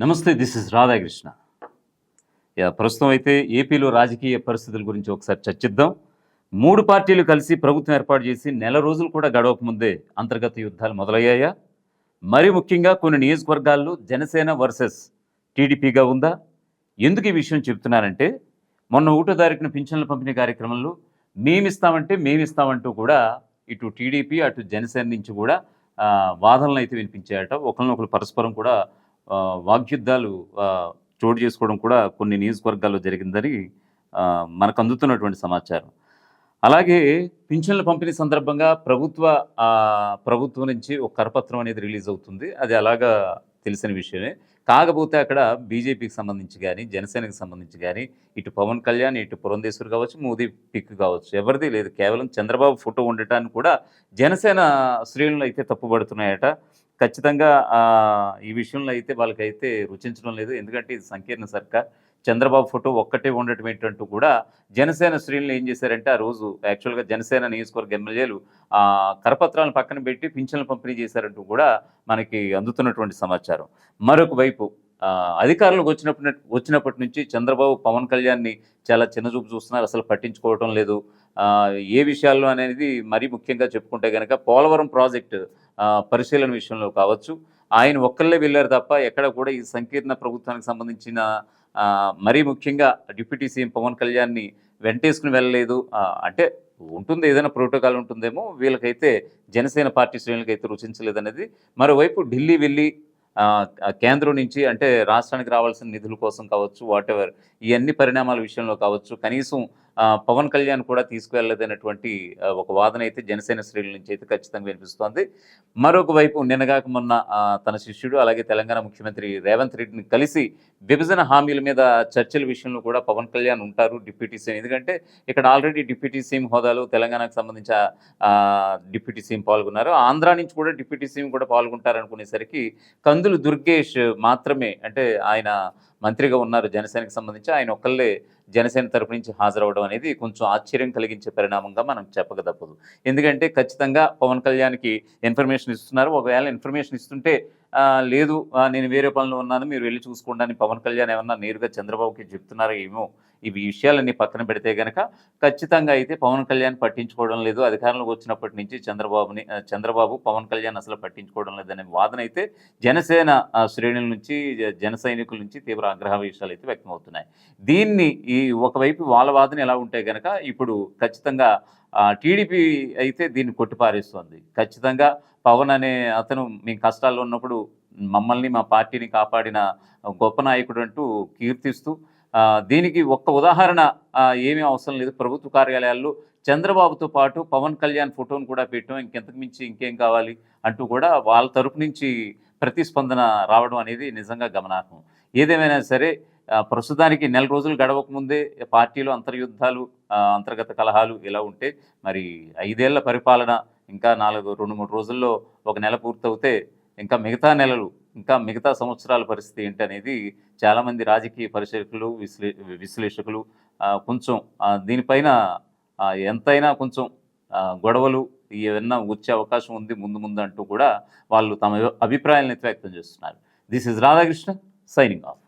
నమస్తే this is Radhakrishna. Yeah, ప్రస్తుతం అయితే ఏపీలో రాజకీయ పరిస్థితుల గురించి ఒకసారి చర్చిద్దాం. మూడు పార్టీలు కలిసి ప్రభుత్వం ఏర్పాటు చేసి నెల రోజులు కూడా గడవక ముందే అంతర్గత యుద్ధాలు మొదలయ్యాయా? మరి ముఖ్యంగా కొన్ని నియోజకవర్గాల్లో జనసేన వర్సెస్ టీడీపీగా ఉందా? ఎందుకు ఈ విషయం చెప్తున్నానంటే మొన్న ఒకటో తారీఖున పింఛన్ల పంపిణీ కార్యక్రమంలో మేమిస్తామంటే మేమిస్తామంటూ కూడా ఇటు టీడీపీ అటు జనసేన నుంచి కూడా వాదనలు అయితే వినిపించాయట. ఒకరినొకరు పరస్పరం కూడా వాగ్యుద్ధాలు చోటు చేసుకోవడం కూడా కొన్ని నియోజకవర్గాల్లో జరిగిందని మనకు అందుతున్నటువంటి సమాచారం. అలాగే పింఛన్ల పంపిణీ సందర్భంగా ప్రభుత్వ ప్రభుత్వం నుంచి ఒక కరపత్రం అనేది రిలీజ్ అవుతుంది. అది అలాగా తెలిసిన విషయమే. కాకపోతే అక్కడ బీజేపీకి సంబంధించి కానీ జనసేనకి సంబంధించి కానీ ఇటు పవన్ కళ్యాణ్ ఇటు పురంధేశ్వర్ కావచ్చు మోదీ పిక్ కావచ్చు ఎవరిది లేదు. కేవలం చంద్రబాబు ఫోటో ఉండటాన్ని కూడా జనసేన శ్రేణులు అయితే తప్పుపడుతున్నాయట ఖచ్చితంగా ఈ విషయంలో అయితే వాళ్ళకైతే రుచించడం లేదు. ఎందుకంటే ఇది సంకీర్ణ సర్కార్. చంద్రబాబు ఫోటో ఒక్కటే ఉండటం ఏంటంటూ కూడా జనసేన శ్రేణులు ఏం చేశారంటే ఆ రోజు యాక్చువల్గా జనసేన నియోజకవర్గ ఎమ్మెల్యేలు కరపత్రాలను పక్కన పెట్టి పింఛన్లు పంపిణీ చేశారంటూ కూడా మనకి అందుతున్నటువంటి సమాచారం. మరొక వైపు అధికారంలోకి అధికారులకు వచ్చినప్పటి వచ్చినప్పటి నుంచి చంద్రబాబు పవన్ కళ్యాణ్ని చాలా చిన్నచూపు చూస్తున్నారు. అసలు పట్టించుకోవటం లేదు. ఏ విషయాల్లో అనేది మరీ ముఖ్యంగా చెప్పుకుంటే కనుక పోలవరం ప్రాజెక్టు పరిశీలన విషయంలో కావచ్చు. ఆయన ఒక్కళ్ళే వెళ్ళారు తప్ప ఎక్కడ కూడా ఈ సంకీర్ణ ప్రభుత్వానికి సంబంధించిన మరీ ముఖ్యంగా డిప్యూటీ సీఎం పవన్ కళ్యాణ్ని వెంటేసుకుని వెళ్ళలేదు. అంటే ఉంటుంది ఏదైనా ప్రోటోకాల్ ఉంటుందేమో వీళ్ళకైతే జనసేన పార్టీ శ్రేణులకైతే రుచించలేదనేది. మరోవైపు ఢిల్లీ వెళ్ళి కేంద్రం నుంచి అంటే రాష్ట్రానికి రావాల్సిన నిధుల కోసం కావచ్చు వాటెవర్ ఇవన్నీ పరిణామాల విషయంలో కావచ్చు కనీసం పవన్ కళ్యాణ్ కూడా తీసుకువెళ్ళలేదనేటువంటి ఒక వాదన అయితే జనసేన శ్రేణుల నుంచి అయితే ఖచ్చితంగా వినిపిస్తోంది. మరొక వైపు నిన్నగాక మొన్న తన శిష్యుడు అలాగే తెలంగాణ ముఖ్యమంత్రి రేవంత్ రెడ్డిని కలిసి విభజన హామీల మీద చర్చల విషయంలో కూడా పవన్ కళ్యాణ్ ఉంటారు డిప్యూటీ సీఎం. ఎందుకంటే ఇక్కడ ఆల్రెడీ డిప్యూటీ సీఎం హోదాలో తెలంగాణకు సంబంధించి డిప్యూటీ సీఎం పాల్గొన్నారు. ఆంధ్ర నుంచి కూడా డిప్యూటీ సీఎం కూడా పాల్గొంటారు అనుకునేసరికి కందులు దుర్గేష్ మాత్రమే అంటే ఆయన మంత్రిగా ఉన్నారు జనసేనకి సంబంధించి. ఆయన ఒక్కళ్ళే జనసేన తరపు నుంచి హాజరవడం అనేది కొంచెం ఆశ్చర్యం కలిగించే పరిణామంగా మనం చెప్పక తప్పదు. ఎందుకంటే ఖచ్చితంగా పవన్ కళ్యాణ్కి ఇన్ఫర్మేషన్ ఇస్తున్నారు. ఒకవేళ ఇన్ఫర్మేషన్ ఇస్తుంటే లేదు నేను వేరే పనిలో ఉన్నాను మీరు వెళ్ళి చూసుకోండి అని పవన్ కళ్యాణ్ ఏమన్నా నేరుగా చంద్రబాబుకి చెప్తున్నారో ఏమో ఇవి విషయాలన్నీ పక్కన పెడితే కనుక ఖచ్చితంగా అయితే పవన్ కళ్యాణ్ పట్టించుకోవడం లేదు. అధికారంలోకి వచ్చినప్పటి నుంచి చంద్రబాబుని చంద్రబాబు పవన్ కళ్యాణ్ అసలు పట్టించుకోవడం లేదనే వాదన అయితే జనసేన శ్రేణుల నుంచి జన సైనికుల నుంచి తీవ్ర ఆగ్రహ విషయాలు అయితే వ్యక్తమవుతున్నాయి. దీన్ని ఈ ఒకవైపు వాళ్ళ వాదన ఎలా ఉంటే కనుక ఇప్పుడు ఖచ్చితంగా టీడీపీ అయితే దీన్ని కొట్టిపారేస్తుంది. ఖచ్చితంగా పవన్ అనే అతను మేము కష్టాల్లో ఉన్నప్పుడు మమ్మల్ని మా పార్టీని కాపాడిన గొప్ప నాయకుడు అంటూ కీర్తిస్తూ దీనికి ఒక్క ఉదాహరణ ఏమీ అవసరం లేదు. ప్రభుత్వ కార్యాలయాల్లో చంద్రబాబుతో పాటు పవన్ కళ్యాణ్ ఫోటోను కూడా పెట్టాం ఇంకెంతకు మించి ఇంకేం కావాలి అంటూ కూడా వాళ్ళ తరపు నుంచి ప్రతిస్పందన రావడం అనేది నిజంగా గమనార్హం. ఏదేమైనా సరే ప్రస్తుతానికి నెల రోజులు గడవక ముందే పార్టీలో అంతర్యుద్ధాలు అంతర్గత కలహాలు ఇలా ఉంటే మరి ఐదేళ్ళ పరిపాలన ఇంకా నాలుగు రెండు మూడు రోజుల్లో ఒక నెల పూర్తవుతే ఇంకా మిగతా నెలలు ఇంకా మిగతా సంవత్సరాల పరిస్థితి ఏంటనేది చాలామంది రాజకీయ పరిశీలకులు విశ్లే విశ్లేషకులు కొంచెం దీనిపైన ఎంతైనా కొంచెం గొడవలు ఏమన్నా వచ్చే అవకాశం ఉంది ముందు ముందు అంటూ కూడా వాళ్ళు తమ అభిప్రాయాలను వ్యక్తం చేస్తున్నారు. This is Radhakrishna signing off